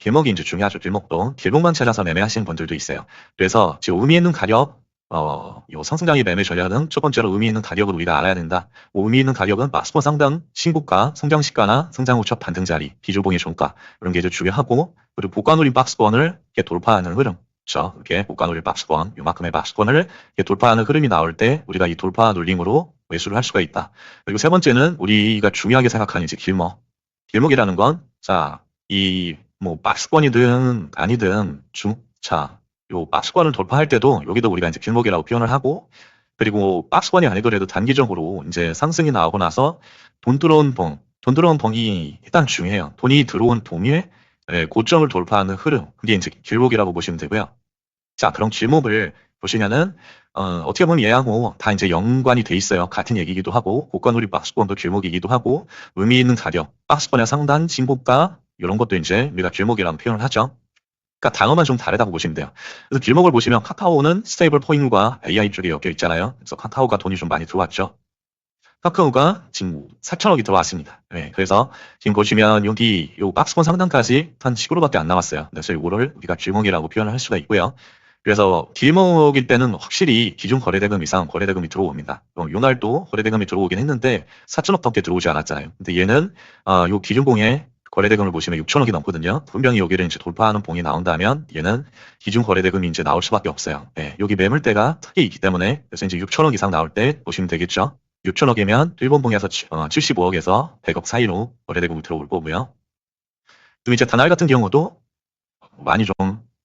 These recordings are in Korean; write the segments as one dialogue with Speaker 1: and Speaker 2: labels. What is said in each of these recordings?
Speaker 1: 길목이 이제 중요하죠. 길목도 길목만 찾아서 매매하시는 분들도 있어요. 그래서 지금 의미 있는 가격, 어, 요 상승장의 매매 전략은 첫 번째로 의미 있는 가격을 우리가 알아야 된다. 뭐 의미 있는 가격은 박스권 상단, 신고가, 성장 시가나 성장 후첫 반등 자리, 비주봉의 종가 이런 게 이제 중요하고 그리고 누린 박스권을 이렇게 돌파하는 흐름. 그렇죠. 이렇게 누린 박스권, 요만큼의 박스권을 이렇게 돌파하는 흐름이 나올 때 우리가 이 돌파 눌림으로 매수를 할 수가 있다. 그리고 세 번째는 우리가 중요하게 생각하는 이제 길목. 길목이라는 건, 자, 이, 뭐, 박스권이든 아니든 중, 자, 요 박스권을 돌파할 때도 여기도 우리가 이제 길목이라고 표현을 하고, 그리고 박스권이 아니더라도 단기적으로 이제 상승이 나오고 나서 돈 들어온 봉, 돈 들어온 봉이 일단 중요해요. 돈이 들어온 봉의 예, 고점을 돌파하는 흐름. 그게 이제 길목이라고 보시면 되고요. 자, 그럼 길목을 보시면은, 어, 어떻게 보면 얘하고 다 이제 연관이 돼 있어요. 같은 얘기이기도 하고, 고가누리 박스권도 길목이기도 하고, 의미 있는 가격, 박스권의 상단, 진고가, 이런 것도 이제 우리가 길목이라는 표현을 하죠. 그러니까 단어만 좀 다르다고 보시면 돼요. 그래서 길목을 보시면 카카오는 스테이블 코인과 AI 쪽에 엮여 있잖아요. 그래서 카카오가 돈이 좀 많이 들어왔죠. 카카오가 지금 4천억이 들어왔습니다. 네, 그래서 지금 보시면 여기 요 박스권 상단까지 한 10%밖에 안 남았어요. 그래서 이거를 우리가 길목이라고 표현을 할 수가 있고요. 그래서 길목일 때는 확실히 기존 거래대금 이상 거래대금이 들어옵니다. 어, 요 날도 거래대금이 들어오긴 했는데 4천억 밖에 들어오지 않았잖아요. 근데 얘는 어, 요 기준봉에 거래대금을 보시면 6천억이 넘거든요. 분명히 여기를 이제 돌파하는 봉이 나온다면 얘는 기준 거래대금이 이제 나올 수밖에 없어요. 네, 여기 매물대가 특히 있기 때문에 그래서 이제 6천억 이상 나올 때 보시면 되겠죠. 6천억이면 일본 봉에서 75억에서 100억 사이로 거래대금이 들어올 거고요. 그럼 이제 다날 같은 경우도 많이 좀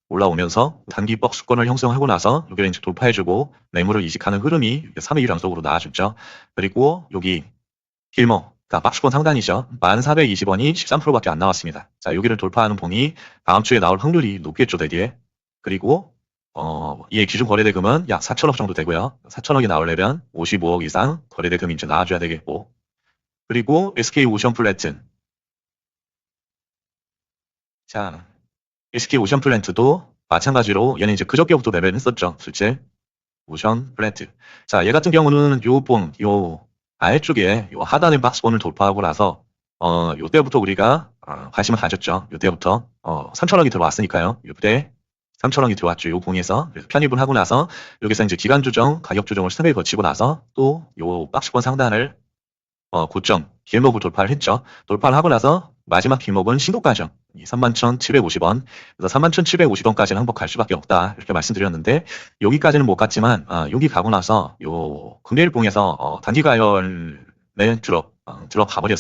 Speaker 1: 올라오면서 단기 박스권을 형성하고 나서 여기를 이제 돌파해주고 매물을 이식하는 흐름이 3일 연속으로 나와줬죠. 그리고 여기 길목, 그러니까 박스권 상단이죠. 1420원이 13%밖에 안 나왔습니다. 자, 여기를 돌파하는 봉이 다음 주에 나올 확률이 높겠죠, 대뒤에. 그리고 어, 이의 기준 거래대금은 약 4천억 정도 되고요. 4천억이 나오려면 55억 이상 거래대금이 이제 나와줘야 되겠고. 그리고 SK 오션 플래튼. 자, SK 오션 플랜트도 마찬가지로 얘는 이제 그저께부터 매매를 했었죠. 실제 오션 플랜트. 자, 얘 같은 경우는 요 봉, 요 아래쪽에 요 하단의 박스권을 돌파하고 나서 어, 요때부터 우리가 어, 관심을 가졌죠. 요때부터 어, 3천억이 들어왔으니까요. 요때 3천억이 들어왔죠. 요 봉에서 그래서 편입을 하고 나서 여기서 이제 기간 조정, 가격 조정을 3일 거치고 나서 또 요 박스권 상단을 어, 고점, 길목을 돌파를 했죠. 돌파를 하고 나서 마지막 길목은 신고가죠. 31,750원. 그래서 31,750원까지는 항복갈 수밖에 없다. 이렇게 말씀드렸는데, 여기까지는 못 갔지만, 아, 여기 가고 나서, 요, 금요일 봉에서, 어, 단기 가열에 들어, 어, 들어가 버렸어요.